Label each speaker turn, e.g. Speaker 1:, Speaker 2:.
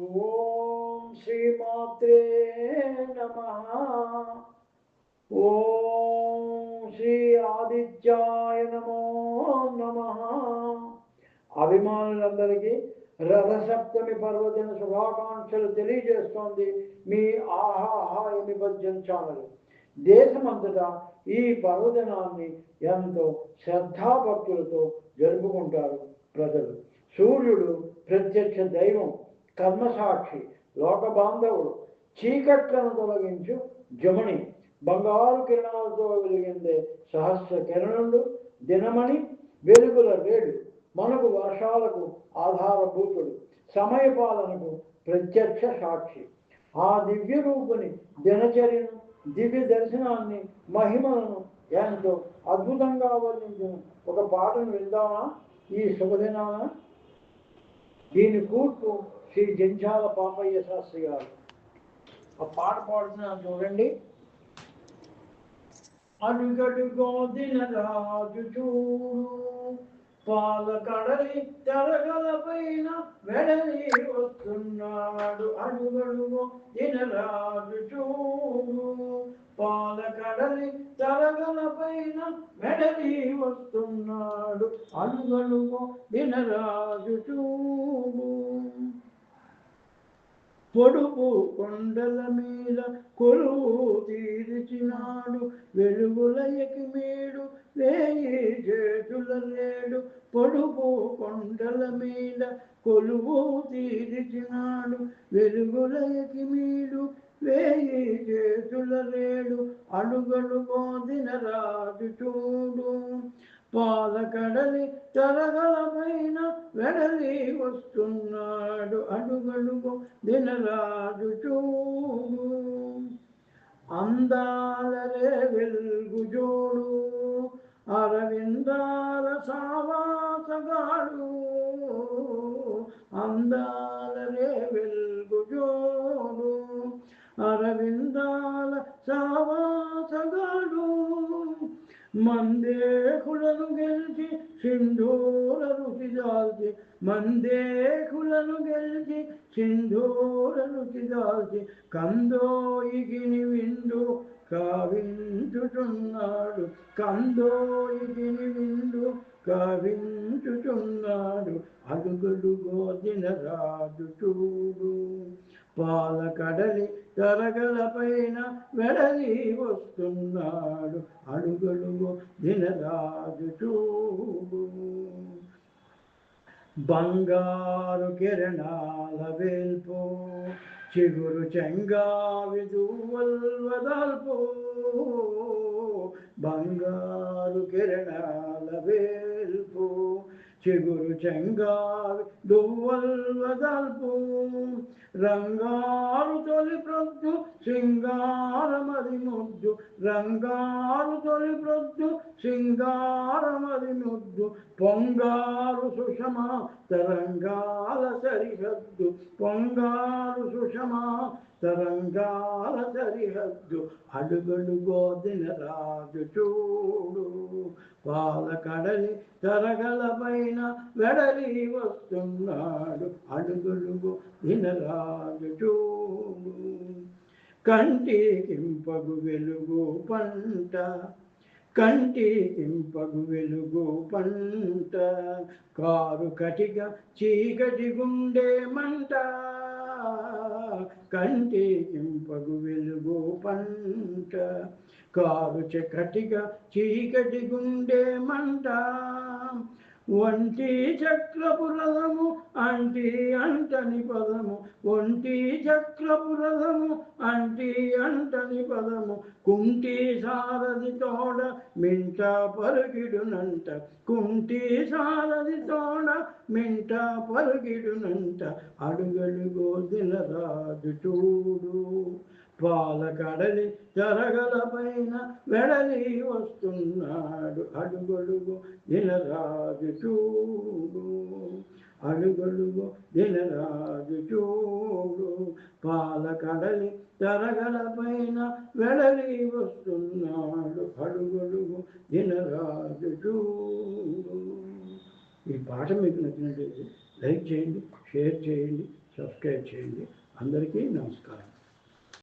Speaker 1: ఓం శ్రీమాత్రే నమ. ఓం శ్రీ ఆదిత్యాయ నమో నమ. అభిమానులందరికీ రథసప్తమి పర్వదిన శుభాకాంక్షలు తెలియజేస్తోంది మీ ఆహాహా ఎమిభజన్ ఛానల్. దేశమంతటా ఈ పర్వదినాన్ని ఎంతో శ్రద్ధాభక్తులతో జరుపుకుంటారు ప్రజలు. సూర్యుడు ప్రత్యక్ష దైవం. కర్మసాక్షి లోక బాంధవుడు చీకట్లను తొలగించు జమణి బంగారు కిరణాలతో వెలిగిందే సహస్ర కిరణుడు దినమణి వెలుగుల రేడు మనకు వర్షాలకు ఆధారభూతుడు సమయపాలనకు ప్రత్యక్ష సాక్షి. ఆ దివ్య రూపుని దినచర్యను దివ్య దర్శనాన్ని మహిమలను ఎంతో అద్భుతంగా వర్ణించిన ఒక పాటను విందామా? ఈ శుభదినాన దీని కూర్పు శ్రీ జంజాల పాపయ్య శాస్త్రి గారు. ఆ పాట పాడుతున్నాను చూడండి. అడుగడుగో దినరాజు చూడు పాల కడలి తెరగల వెడలి వస్తున్నాడు. అడుగడుగో దినరాజు చూడు పాల కడలి తెరగల వెడలి వస్తున్నాడు. అడుగడుగో దినరాజు చూడు. పొడుపు కొండల మీద కొలువు తీర్చినాడు. వెలుగుల ఎకిమేడు వేయి చేతుల లేడు పొడుపు కొండల మీద కొలువు తీర్చినాడు. వెలుగుల ఎకిమీడు వేయి చేతుల లేడు అడుగడు బోధిన రాజు చూడు పాలకడలి తరగలమైన వెడలి వస్తున్నాడు అడుగడుగు దినరాజు చూడు అందాలరే వెల్గుజోడు అరవిందాల సావాసగాడు. అందాలరే వెల్గు జోడు అరవిందాల సావాసగాడు. మందేకులను గెలిచి సింధూర రుచి దాల్చి మందేకులను గెలిచి సింధూర రుచి దాల్చి కందోయిగిని విండు కావించుచున్నాడు కందోయిగిని విండు కావించుచున్నాడు అడుగుడు గోదిన రాజు చూడు. పాల కడలి తరగల పైన వెడలి వస్తున్నాడు. అడుగడుగు దినరాజు బంగారు కిరణాల వేల్పు చిగురు చెంగావి దూవల్వదల్పో బంగారు కిరణాల వేల్ చిగురు చెంగావి దువ్వల్వదల్పు రంగారు తొలి ప్రొద్దు సింగారమది ముద్దు. రంగారు తొలి ప్రొద్దు సింగారమది ముద్దు. పొంగారు సుషమా తరంగాల సరిహద్దు. పొంగారు సుషమా తరంగాల సరిహద్దు. అడుగడుగో దిన రాజు చూడు. పాల కడలి తరగల పైన వెడలి వస్తున్నాడు. అడుగులుగు వినరాజు కంటి కింపగు వెలుగు పంట కంటి కింపగు వెలుగు పంట కారు కటిక చీకటి గుండే మంట కంటి కింపగు వెలుగు పంట కారు చకటిగా చీకటి గుండె మంట. ఒంటి చక్రపు రథము అంటి అంటని పదము. ఒంటి చక్రపు రథము అంటి అంటని పదము. కుంటి సారథి తోడ మింట పరుగిడునంట. కుంటి సారథి తోడ మింట పరుగిడునంట. అడుగలుగో దినరాజు చూడు. పాల కడలి జరగల పైన వెడలి వస్తున్నాడు. అడుగడుగు దినరాజు చూడు. అడుగడుగు దినరాజు చూడు. పాల కడలి జరగల పైన వెడలి వస్తున్నాడు. అడుగడుగు దినరాజు చూడు. ఈ పాట మీకు నచ్చినట్లయితే లైక్ చేయండి షేర్ చేయండి సబ్స్క్రైబ్ చేయండి. అందరికీ నమస్కారం.